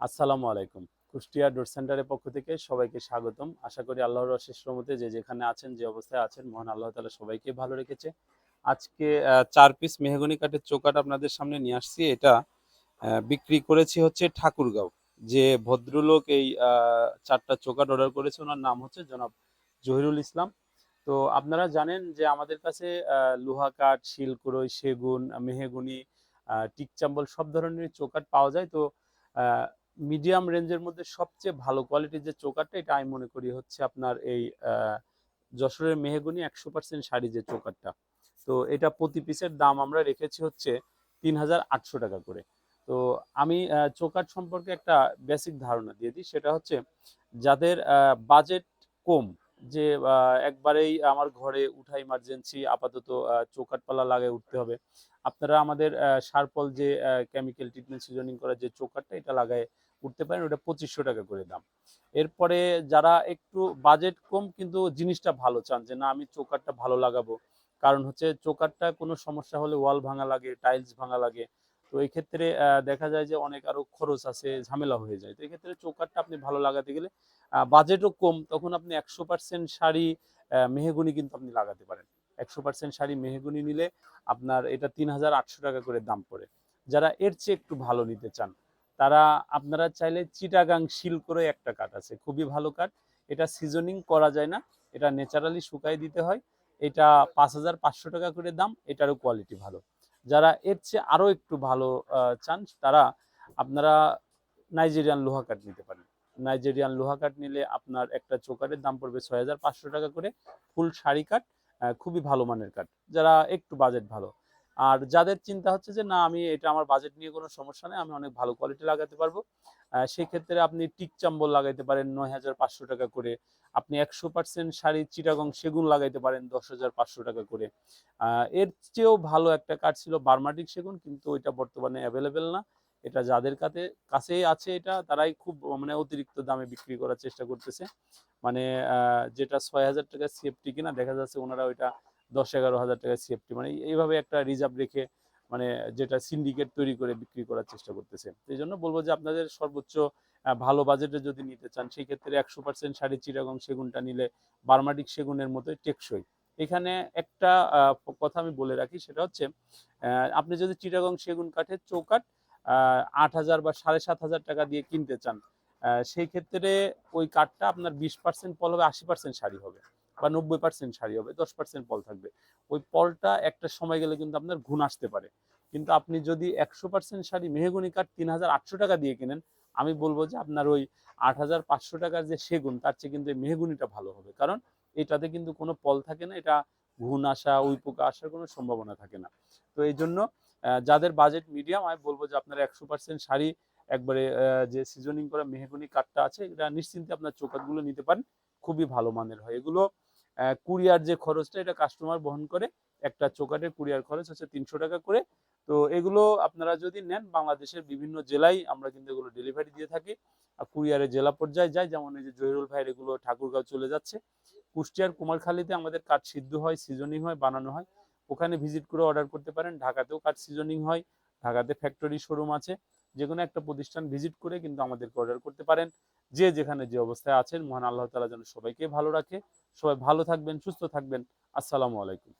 আসসালামু আলাইকুম। কুষ্টিয়া ডোর সেন্টারের পক্ষ থেকে সবাইকে স্বাগতম। আশা করি আল্লাহর অশেষ রহমতে যে যেখানে আছেন, যে অবস্থায় আছেন, মহান আল্লাহ তালা সবাইকে ভালো রেখেছে। আজকে চার পিস মেহগনি কাঠের চৌকাট আপনাদের সামনে নিয়ে আসছি। এটা বিক্রি করেছি হচ্ছে ঠাকুরগাঁও। যে ভদ্রলোক এই চারটা চৌকাট অর্ডার করেছে, ওনার নাম হচ্ছে জনাব জহিরুল ইসলাম। তো আপনারা জানেন যে আমাদের কাছে লোহা কাঠ, শিলকুড়ই, সেগুন, মেহেগুনি টিকচাম্বল সব ধরনের চৌকাট পাওয়া যায়। তো মিডিয়াম রেঞ্জের মধ্যে সবচেয়ে ভালো কোয়ালিটির যে চোকারটা এটা আমি মনে করি হচ্ছে আপনার এই যশোরের মেহেগুনি একশো পার্সেন্ট শাড়ি যে চোকারটা তো এটা প্রতি পিসের দাম আমরা রেখেছি হচ্ছে তিন হাজার আটশো টাকা করে। তো আমি চোকার সম্পর্কে একটা বেসিক ধারণা দিয়ে দিই, সেটা হচ্ছে যাদের বাজেট কম যে একবারেই আমার ঘরে উঠা ইমার্জেন্সি আপাতত আহ, চৌকাট পালা লাগায় উঠতে হবে। আপনারা আমাদের সারপল যে কেমিক্যাল ট্রিটমেন্ট সিজনিং করা যে চৌকাটটা এটা লাগায় উঠতে পারেন। ওটা পঁচিশশো টাকা করে দাম। এরপরে যারা একটু বাজেট কম কিন্তু জিনিসটা ভালো চান যে না আমি চৌকাটটা ভালো লাগাবো। কারণ হচ্ছে চৌকাটটা কোনো সমস্যা হলে ওয়াল ভাঙা লাগে টাইলস ভাঙা লাগে। তো এই ক্ষেত্রে দেখা যায় যে অনেক আরও খরচ আছে, ঝামেলা হয়ে যায়। তো এই ক্ষেত্রে চৌকাটটা আপনি ভালো লাগাতে গেলে বাজেটও কম, তখন আপনি একশো পার্সেন্ট শাড়ি মেহগুনি কিন্তু আপনি লাগাতে পারেন। একশো পার্সেন্ট শাড়ি, মেহগুনি নিলে আপনার এটা তিন হাজার আটশো টাকা করে দাম পড়ে। যারা এর চেয়ে একটু ভালো নিতে চান, তারা আপনারা চাইলে চিটাগাং শিল করে একটা কাঠ আছে, খুবই ভালো কাঠ। এটা সিজনিং করা যায় না, এটা ন্যাচারালি শুকাই দিতে হয়। এটা পাঁচ হাজার পাঁচশো টাকা করে দাম, এটারও কোয়ালিটি ভালো। যারা এর চেয়ে আরও একটু ভালো চান, তারা আপনারা নাইজেরিয়ান লোহা কাঠ নিতে পারেন। নাইজেরিয়ান লোহা কাঠ নিলে আপনার একটা চোকারের দাম পড়বে ছয় হাজার পাঁচশো টাকা করে। ফুল শাড়ি কাঠ খুবই ভালো মানের কাঠ যারা একটু বাজেট ভালো। আর যাদের চিন্তা হচ্ছে যে, না, আমি এটা আমার বাজেট নিয়ে কোনো সমস্যা নেই, আমি অনেক ভালো কোয়ালিটি লাগাতে পারব। সেই ক্ষেত্রে আপনি টিক চাম্বল লাগাইতে পারেন নয় হাজার পাঁচশো টাকা করে। আপনি একশো পার্সেন্ট শাড়ি, চিটাগং, সেগুন লাগাইতে পারেন দশ হাজার পাঁচশো টাকা করে। এর চেয়েও ভালো একটা কাঠ ছিল বার্মাটিক সেগুন, কিন্তু ওইটা বর্তমানে অ্যাভেলেবেল না। এটা যাদের কাছে কাছেই আছে এটা, তারাই খুব মানে অতিরিক্ত দামে বিক্রি করার চেষ্টা করতেছে। মানে যেটা ছয় হাজার টাকা সিএফটি কিনা, দেখা যাচ্ছে ওনারা ওইটা দশ এগারো হাজার টাকা সিএফটি মানে এইভাবে একটা রিজার্ভ রেখে মানে যেটা সিন্ডিকেট তৈরি করে বিক্রি করার চেষ্টা করতেছে। এই জন্য বলব যে আপনাদের সর্বোচ্চ ভালো বাজেটে যদি নিতে চান, সেই ক্ষেত্রে একশো পার্সেন্ট শাড়ি চিরাগং সেগুনটা নিলে বার্মাটিক সেগুনের মতোই টেকসই। এখানে একটা কথা আমি বলে রাখি, সেটা হচ্ছে আপনি যদি চিটাগং সেগুন কাঠের চৌকাঠ আট হাজার বা সাড়ে সাত হাজার টাকা দিয়ে কিনতে চান সেই ক্ষেত্রে ওই কাঠটা আপনার বিশ পার্সেন্ট পল হবে, আশি পার্সেন্ট শাড়ি হবে। বা নব্বই পার্সেন্ট শাড়ি হবে, দশ পার্সেন্ট পল থাকবে। ওই পলটা একটা সময় গেলে কিন্তু আপনার ঘুণ আসতে পারে। কিন্তু আপনি যদি একশো পার্সেন্ট শাড়ি মেহগুনি কাঠ তিন হাজার আটশো টাকা দিয়ে কেনেন, আমি বলব যে আপনার ওই আট হাজার পাঁচশো টাকার যে সেগুন, তার চেয়ে কিন্তু এই মেহগুনিটা ভালো হবে। কারণ এটাতে কিন্তু কোনো পল থাকে না, এটা ঘুণ আসা, উই পোকা আসার কোনো সম্ভাবনা থাকে না। তো এই জন্য যাদের বাজেট মিডিয়াম আমি বলব যে আপনার একশো পার্সেন্ট শাড়ি একবারে যে সিজনিং করা মেহগুনি কাঠটা আছে এটা নিশ্চিন্তে আপনার চৌকাতগুলো নিতে পারেন। খুবই ভালো মানের হয়। এগুলো কুরিয়ার যে খরচটা, এটা কাস্টমার বহন করে একটা চৌকাটের কুরিয়ার খরচ হচ্ছে তিনশো টাকা করে। তো এগুলো আপনারা যদি নেন, বাংলাদেশের বিভিন্ন জেলায় আমরা কিন্তু এগুলো ডেলিভারি দিয়ে থাকি। আর কুরিয়ারে জেলা পর্যায়ে যায় যেমন এই যে জহিরুল ভাইয়ের এগুলো ঠাকুরগাঁও চলে যাচ্ছে। কুষ্টিয়ার কুমারখালীতে আমাদের কাঠ সিদ্ধ হয় সিজনিং হয়, বানানো হয়। ওখানে ভিজিট করে অর্ডার করতে পারেন। ঢাকাতেও কাঠ সিজনিং হয়। ঢাকাতে ফ্যাক্টরি শোরুম আছে। যে কোনো একটা প্রতিষ্ঠান ভিজিট করে কিন্তু আমাদেরকে অর্ডার করতে পারেন। যে যেখানে যে অবস্থায় আছেন, মহান আল্লাহ তালা যেন সবাইকে ভালো রাখে। সবাই ভালো থাকবেন, সুস্থ থাকবেন। আসসালামু আলাইকুম।